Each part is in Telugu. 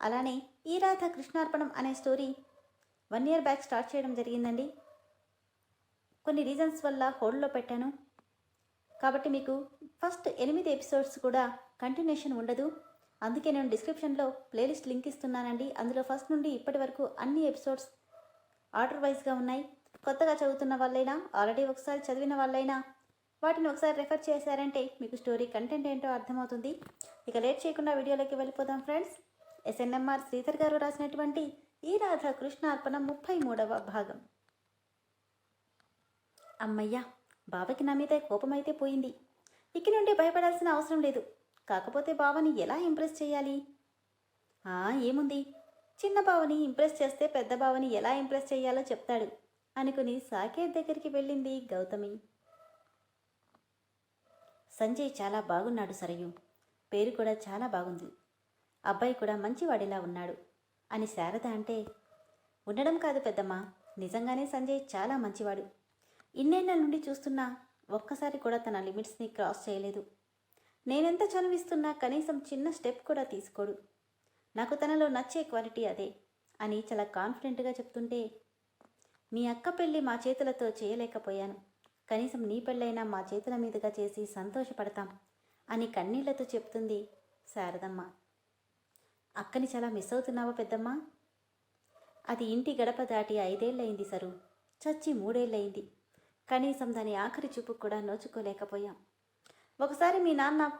అలానే ఈ రాధ కృష్ణార్పణం అనే story one year back start చేయడం జరిగిందండి. కొన్ని రీజన్స్ వల్ల హోల్డ్లో పెట్టాను. కాబట్టి మీకు ఫస్ట్ ఎనిమిది ఎపిసోడ్స్ కూడా కంటిన్యూషన్ ఉండదు. అందుకే నేను డిస్క్రిప్షన్లో ప్లేలిస్ట్ లింక్ ఇస్తున్నానండి. అందులో ఫస్ట్ నుండి ఇప్పటి వరకు అన్ని ఎపిసోడ్స్ ఆర్డర్ వైజ్గా ఉన్నాయి. కొత్తగా చదువుతున్న వాళ్ళైనా ఆల్రెడీ ఒకసారి చదివిన వాళ్ళైనా వాటిని ఒకసారి రెఫర్ చేశారంటే మీకు స్టోరీ కంటెంట్ ఏంటో అర్థమవుతుంది. ఇక లేట్ చేయకుండా వీడియోలోకి వెళ్ళిపోదాం ఫ్రెండ్స్. ఎస్ఎన్ఎంఆర్ శ్రీధర్ గారు రాసినటువంటి ఈ రాధాకృష్ణ అర్పణ ముప్పై మూడవ భాగం. అమ్మయ్యా బావకి నా మీద కోపమైతే పోయింది. ఇక నుండి భయపడాల్సిన అవసరం లేదు. కాకపోతే బావని ఎలా ఇంప్రెస్ చేయాలి? ఆ ఏముంది? చిన్న బావని ఇంప్రెస్ చేస్తే పెద్ద బావని ఎలా ఇంప్రెస్ చేయాలో చెప్తాడు అనుకుని సాకేత్ దగ్గరికి వెళ్ళింది గౌతమి. సంజయ్ చాలా బాగున్నాడు సరయు. పేరు కూడా చాలా బాగుంది. అబ్బాయి కూడా మంచివాడిలా ఉన్నాడు. అని శారద అంటే ఉండడం కాదు పెద్దమ్మా నిజంగానే సంజయ్ చాలా మంచివాడు. ఇన్నేళ్ళ నుండి చూస్తున్నా ఒక్కసారి కూడా తన లిమిట్స్ని క్రాస్ చేయలేదు. నేనెంత చనువిస్తున్నా కనీసం చిన్న స్టెప్ కూడా తీసుకోడు. నాకు తనలో నచ్చే క్వాలిటీ అదే అని చాలా కాన్ఫిడెంట్గా చెప్తుంటే మీ అక్క పెళ్ళి మా చేతులతో చేయలేకపోయాను. కనీసం నీ పెళ్ళైనా మా చేతుల మీదుగా చేసి సంతోషపడతాం అని కన్నీళ్ళతో చెప్తుంది శారదమ్మ. అక్కని చాలా మిస్ అవుతున్నావా పెద్దమ్మ? అది ఇంటి గడప దాటి ఐదేళ్ళయింది సరు. చచ్చి మూడేళ్ళయింది. కనీసం దాని ఆఖరి చూపు కూడా నోచుకోలేకపోయాం. ఒకసారి మీ నాన్న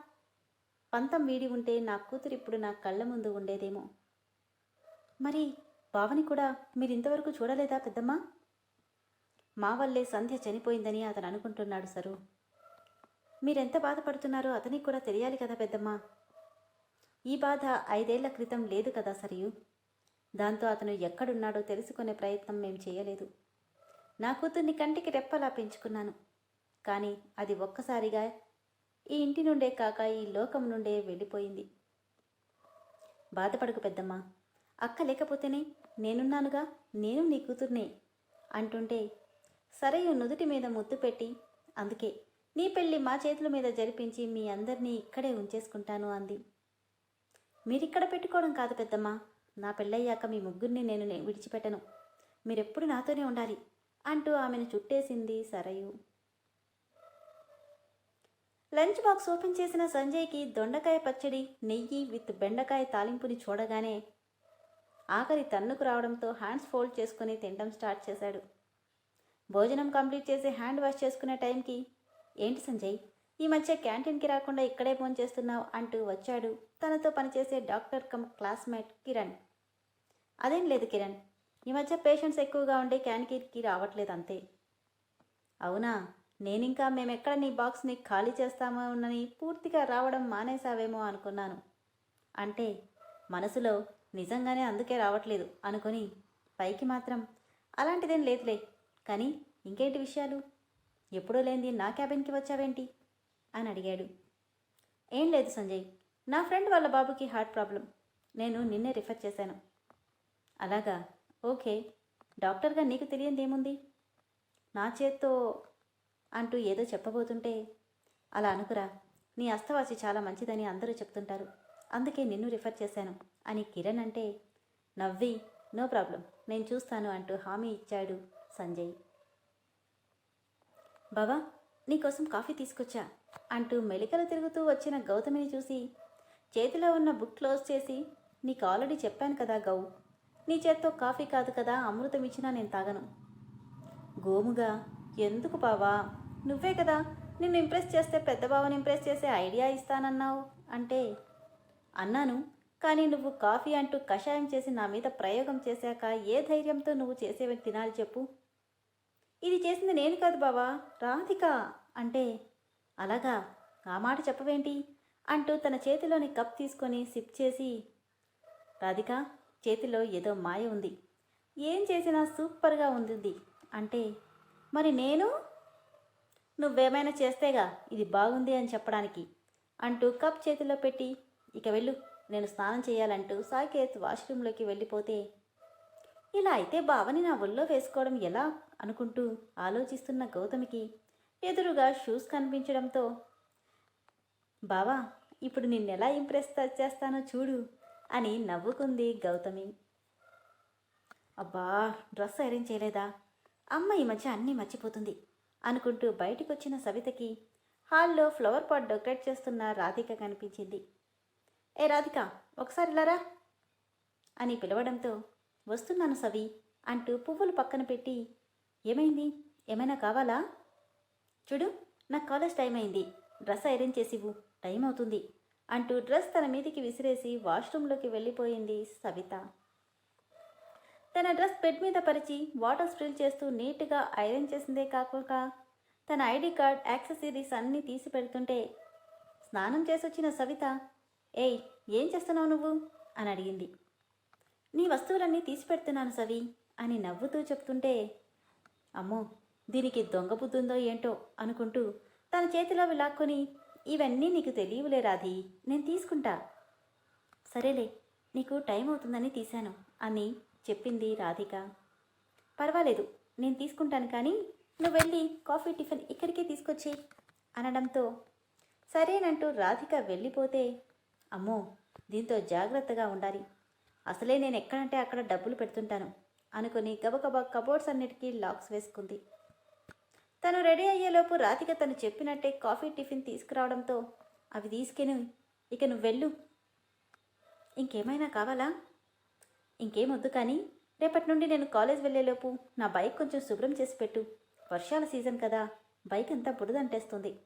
పంతం వీడి ఉంటే నా కూతురు ఇప్పుడు నా కళ్ళ ముందు ఉండేదేమో. మరి భావని కూడా మీరు ఇంతవరకు చూడలేదా పెద్దమ్మా? మా వల్లే సంధ్య చనిపోయిందని అతను అనుకుంటున్నాడు సరు. మీరెంత బాధపడుతున్నారో అతనికి కూడా తెలియాలి కదా పెద్దమ్మా. ఈ బాధ ఐదేళ్ళ క్రితం లేదు కదా సరియు? దాంతో అతను ఎక్కడున్నాడో తెలుసుకునే ప్రయత్నం మేం చేయలేదు. నా కూతుర్ని కంటికి రెప్పలా పెంచుకున్నాను. కానీ అది ఒక్కసారిగా ఈ ఇంటి నుండే కాక ఈ లోకం నుండే వెళ్ళిపోయింది. బాధపడకు పెద్దమ్మా. అక్క లేకపోతేనే నేనున్నానుగా నేను నీ కూతుర్నే అంటుంటే సరయు నుదుటి మీద ముద్దు పెట్టి అందుకే నీ పెళ్ళి మా చేతుల మీద జరిపించి మీ అందరినీ ఇక్కడే ఉంచేసుకుంటాను అంది. మీరిక్కడ పెట్టుకోవడం కాదు పెద్దమ్మా. నా పెళ్ళయ్యాక మీ ముగ్గురిని నేను విడిచిపెట్టను. మీరెప్పుడు నాతోనే ఉండాలి అంటూ ఆమెను చుట్టేసింది సరయు. లంచ్ బాక్స్ ఓపెన్ చేసిన సంజయ్కి దొండకాయ పచ్చడి నెయ్యి విత్ బెండకాయ తాలింపుని చూడగానే ఆఖరి తన్నుకు రావడంతో హ్యాండ్స్ ఫోల్డ్ చేసుకుని తినడం స్టార్ట్ చేశాడు. భోజనం కంప్లీట్ చేసి హ్యాండ్ వాష్ చేసుకునే టైంకి ఏంటి సంజయ్ ఈ మధ్య క్యాంటీన్కి రాకుండా ఇక్కడే ఫోన్ చేస్తున్నావు అంటూ వచ్చాడు. తనతో పనిచేసే డాక్టర్ కమ్ క్లాస్మేట్ కిరణ్. అదేం లేదు కిరణ్. ఈ మధ్య పేషెంట్స్ ఎక్కువగా ఉండే క్యాంటీన్కి రావట్లేదు అంతే అవునా? నేనింకా మేమెక్కడ నీ బాక్స్ని ఖాళీ చేస్తామో ఉన్నని పూర్తిగా రావడం మానేసావేమో అనుకున్నాను. అంటే మనసులో నిజంగానే అందుకే రావట్లేదు అనుకొని పైకి మాత్రం అలాంటిదేం లేదులే. కానీ ఇంకేంటి విషయాలు? ఎప్పుడూ లేనిది నా క్యాబిన్కి వచ్చావేంటి? అని అడిగాడు. ఏం లేదు సంజయ్ నా ఫ్రెండ్ వాళ్ళ బాబుకి హార్ట్ ప్రాబ్లం. నేను నిన్నే రిఫర్ చేశాను. అలాగా? ఓకే. డాక్టర్గా నీకు తెలియంది ఏముంది? నా చేత్తో అంటూ ఏదో చెప్పబోతుంటే అలా అనుకురా. నీ అస్తవాసి చాలా మంచిదని అందరూ చెప్తుంటారు. అందుకే నిన్ను రిఫర్ చేశాను అని కిరణ్ అంటే నవ్వి నో ప్రాబ్లం నేను చూస్తాను అంటూ హామీ ఇచ్చాడు సంజయ్. బావా నీకోసం కాఫీ తీసుకొచ్చా? అంటూ మెలికలు తిరుగుతూ వచ్చిన గౌతమిని చూసి చేతిలో ఉన్న బుక్ క్లోజ్ చేసి నీకు ఆల్రెడీ చెప్పాను కదా గౌ నీ చేత్తో కాఫీ కాదు కదా అమృతం ఇచ్చినా నేను తాగను. గోముగా ఎందుకు బావా నువ్వే కదా నిన్ను ఇంప్రెస్ చేస్తే పెద్ద బావని ఇంప్రెస్ చేసే ఐడియా ఇస్తానన్నావు అంటే అన్నాను కానీ నువ్వు కాఫీ అంటూ కషాయం చేసి నా మీద ప్రయోగం చేశాక ఏ ధైర్యంతో నువ్వు చేసేవి తినాలి చెప్పు? ఇది చేసింది నేను కాదు బావా రాధిక అంటే అలాగా? ఆ మాట చెప్పవేంటి? అంటూ తన చేతిలోని కప్ తీసుకొని సిప్ చేసి రాధిక చేతిలో ఏదో మాయ ఉంది. ఏం చేసినా సూపర్గా ఉంది అంటే మరి నేను? నువ్వేమైనా చేస్తేగా ఇది బాగుంది అని చెప్పడానికి అంటూ కప్ చేతిలో పెట్టి ఇక వెళ్ళు నేను స్నానం చేయాలంటూ సాకేత్ వాష్రూమ్లోకి వెళ్ళిపోతే ఇలా అయితే బావని నా ఒళ్ళో వేసుకోవడం ఎలా? అనుకుంటూ ఆలోచిస్తున్న గౌతమికి ఎదురుగా షూస్ కనిపించడంతో బావా ఇప్పుడు నిన్నెలా ఇంప్రెస్ చేస్తానో చూడు అని నవ్వుకుంది గౌతమి. అబ్బా డ్రెస్ ఐరన్ చేయలేదా? అమ్మ ఈ మధ్య అన్నీ మర్చిపోతుంది అనుకుంటూ బయటకు వచ్చిన సవితకి హాల్లో ఫ్లవర్ పాట్ డెకరేట్ చేస్తున్న రాధిక కనిపించింది. ఏ రాధిక ఒకసారి ఇలారా అని పిలవడంతో వస్తున్నాను సవి అంటూ పువ్వులు పక్కన పెట్టి ఏమైంది? ఏమైనా కావాలా? చూడు నాకు కాలేజ్ టైం అయింది. డ్రెస్ ఐరన్ చేసివు టైం అవుతుంది అంటూ డ్రెస్ తన మీదికి విసిరేసి వాష్రూమ్లోకి వెళ్ళిపోయింది సవిత. తన డ్రెస్ బెడ్ మీద పరిచి వాటర్ స్ప్రిల్ చేస్తూ నీట్గా ఐరన్ చేసిందే కాకుండా తన ఐడి కార్డ్ యాక్సెసరీస్ అన్నీ తీసి పెడుతుంటే స్నానం చేసొచ్చిన సవిత ఏయ్ ఏం చేస్తున్నావు నువ్వు? అని అడిగింది. నీ వస్తువులన్నీ తీసి పెడుతున్నాను సవి అని నవ్వుతూ చెప్తుంటే అమ్మో దీనికి దొంగ బుద్ధుందో ఏంటో అనుకుంటూ తన చేతిలో లాక్కొని ఇవన్నీ నీకు తెలియవులే రాధి నేను తీసుకుంటా. సరేలే నీకు టైం అవుతుందని తీశాను అని చెప్పింది రాధిక. పర్వాలేదు నేను తీసుకుంటాను కానీ నువ్వు వెళ్ళి కాఫీ టిఫిన్ ఇక్కడికే తీసుకొచ్చి అనడంతో. సరేనంటూ రాధిక వెళ్ళిపోతే అమ్మో దీంతో జాగ్రత్తగా ఉండాలి. అసలే నేను ఎక్కడంటే అక్కడ డబ్బులు పెడుతుంటాను అనుకుని గబగబా కబోర్డ్స్ అన్నిటికీ లాక్స్ వేసుకుంది. తను రెడీ అయ్యేలోపు రాధిక తను చెప్పినట్టే కాఫీ టిఫిన్ తీసుకురావడంతో అవి తీసుకెను. ఇక నువ్వు వెళ్ళు. ఇంకేమైనా కావాలా? ఇంకేమొద్దు కానీ రేపటి నుండి నేను కాలేజ్ వెళ్ళేలోపు నా బైక్ కొంచెం శుభ్రం చేసి పెట్టు. వర్షాల సీజన్ కదా బైక్ అంతా బురదంటేస్తుంది.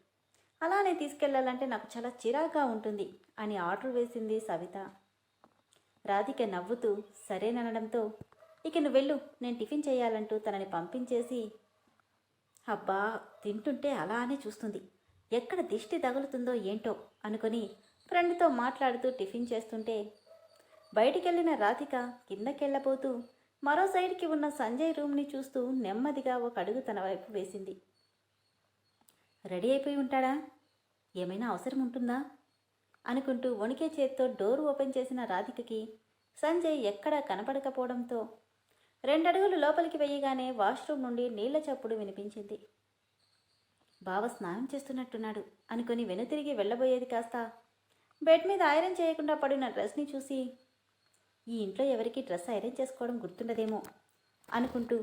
అలానే తీసుకెళ్ళాలంటే నాకు చాలా చిరాగ్గా ఉంటుంది అని ఆర్డర్ వేసింది సవిత. రాధిక నవ్వుతూ సరేననడంతో ఇక నువ్వు వెళ్ళు. నేను టిఫిన్ చేయాలంటూ తనని పంపించేసి అబ్బా తింటుంటే అలా అని చూస్తుంది. ఎక్కడ దిష్టి తగులుతుందో ఏంటో అనుకుని ఫ్రెండ్తో మాట్లాడుతూ టిఫిన్ చేస్తుంటే బయటికెళ్ళిన రాధిక కిందకెళ్ళబోతూ మరో సైడ్కి ఉన్న సంజయ్ రూమ్ని చూస్తూ నెమ్మదిగా ఒక అడుగు తన వైపు వేసింది. రెడీ అయిపోయి ఉంటాడా? ఏమైనా అవసరం ఉంటుందా? అనుకుంటూ వణికే చేత్తో డోర్ ఓపెన్ చేసిన రాధికకి సంజయ్ ఎక్కడా కనపడకపోవడంతో రెండడుగులు లోపలికి వెయ్యగానే వాష్రూమ్ నుండి నీళ్ళ చప్పుడు వినిపించింది. బావ స్నానం చేస్తున్నట్టున్నాడు. అనుకుని వెనుతిరిగి వెళ్ళబోయేది కాస్త. బెడ్ మీద ఐరన్ చేయకుండా పడిన డ్రెస్ని చూసి ఈ ఇంట్లో ఎవరికి డ్రెస్ ఐరన్ చేసుకోవడం గుర్తుండదేమో అనుకుంటూ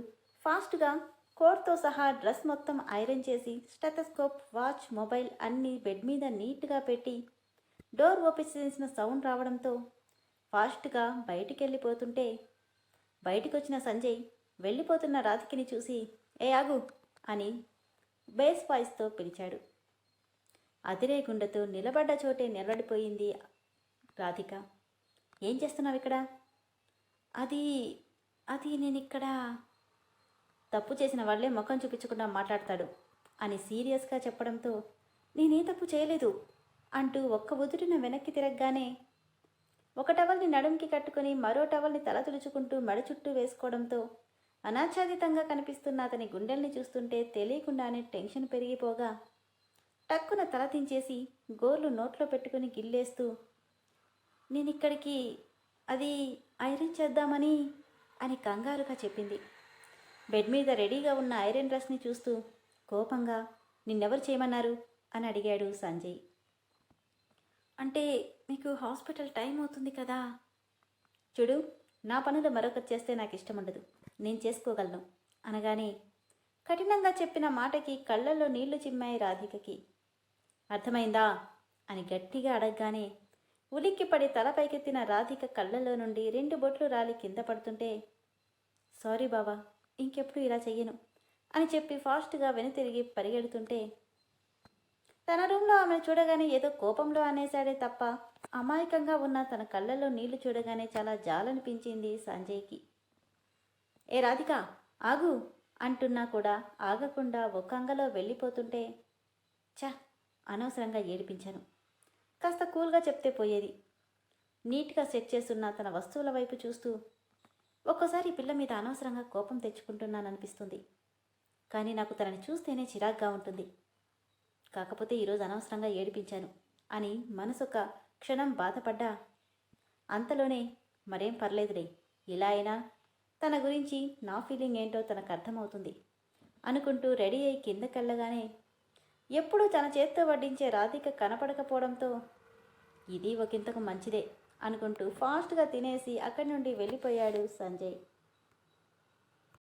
ఫాస్ట్గా కోట్తో సహా డ్రెస్ మొత్తం ఐరన్ చేసి స్టెథస్కోప్ వాచ్ మొబైల్ అన్నీ బెడ్ మీద నీట్గా పెట్టి డోర్ ఓపెన్ చేసిన సౌండ్ రావడంతో ఫాస్ట్గా బయటికి వెళ్ళిపోతుంటే బయటికి వచ్చిన సంజయ్ వెళ్ళిపోతున్న రాధికిని చూసి ఏ ఆగు అని బేస్ వాయిస్తో పిలిచాడు. అదిరే గుండెతో నిలబడ్డ చోటే నిలబడిపోయింది రాధిక. ఏం చేస్తున్నావు ఇక్కడ? అది అది నేను ఇక్కడ తప్పు చేసిన వాళ్ళే ముఖం చూపించకుండా మాట్లాడతాడు అని సీరియస్గా చెప్పడంతో నేనే తప్పు చేయలేదు అంటూ ఒక్క ఉదుటిన వెనక్కి తిరగగానే ఒక టవల్ని నడుంకి కట్టుకుని మరో టవల్ని తల తుడుచుకుంటూ మెడ చుట్టూ వేసుకోవడంతో అనాచ్ఛాదితంగా కనిపిస్తున్న అతని గుండెల్ని చూస్తుంటే తెలియకుండానే టెన్షన్ పెరిగిపోగా టక్కున తల దించేసి గోర్లు నోట్లో పెట్టుకుని గిల్లేస్తూ నేను ఇక్కడికి అది ఐరన్ చేద్దామని అని కంగారుగా చెప్పింది. బెడ్ మీద రెడీగా ఉన్న ఐరన్ డ్రెస్ని చూస్తూ కోపంగా నిన్నెవరు చేయమన్నారు? అని అడిగాడు సంజయ్. అంటే మీకు హాస్పిటల్ టైం అవుతుంది కదా. చూడు నా పనులు మరొకటి చేస్తే నాకు ఇష్టం ఉండదు. నేను చేసుకోగలను. అనగానే కఠినంగా చెప్పిన మాటకి కళ్ళల్లో నీళ్ళు చిమ్మాయి రాధికకి. అర్థమైందా? అని గట్టిగా అడగగానే ఉలిక్కిపడి తలపైకెత్తిన రాధిక కళ్ళల్లో నుండి రెండు బొట్లు రాలి కింద పడుతుంటే సారీ బావా ఇంకెప్పుడు ఇలా చెయ్యను అని చెప్పి ఫాస్ట్గా వెనుతిరిగి పరిగెడుతుంటే తన రూమ్లో ఆమెను చూడగానే ఏదో కోపంలో అనేశాడే తప్ప అమాయకంగా ఉన్న తన కళ్ళల్లో నీళ్ళు చూడగానే చాలా జాలనిపించింది సంజయ్కి. ఏ రాధిక ఆగు అంటున్నా కూడా ఆగకుండా ఒక అంగలో వెళ్ళిపోతుంటే చ అనవసరంగా ఏడిపించాను. కాస్త కూల్గా చెప్తే పోయేది. నీట్గా సెట్ చేస్తున్న తన వస్తువుల వైపు చూస్తూ ఒక్కోసారి పిల్ల మీద అనవసరంగా కోపం తెచ్చుకుంటున్నాననిపిస్తుంది. కానీ నాకు తనని చూస్తేనే చిరాగ్గా ఉంటుంది. కాకపోతే ఈరోజు అనవసరంగా ఏడిపించాను అని మనసొక క్షణం బాధపడ్డా. అంతలోనే మరేం పర్లేదులే ఇలా అయినా తన గురించి నా ఫీలింగ్ ఏంటో తనకు అర్థమవుతుంది అనుకుంటూ రెడీ అయి కిందకెళ్ళగానే ఎప్పుడూ తన చేత్తో వడ్డించే రాధిక కనపడకపోవడంతో ఇది ఒకంతకు మంచిదే అనుకుంటూ ఫాస్ట్గా తినేసి అక్కడి నుండి వెళ్ళిపోయాడు సంజయ్.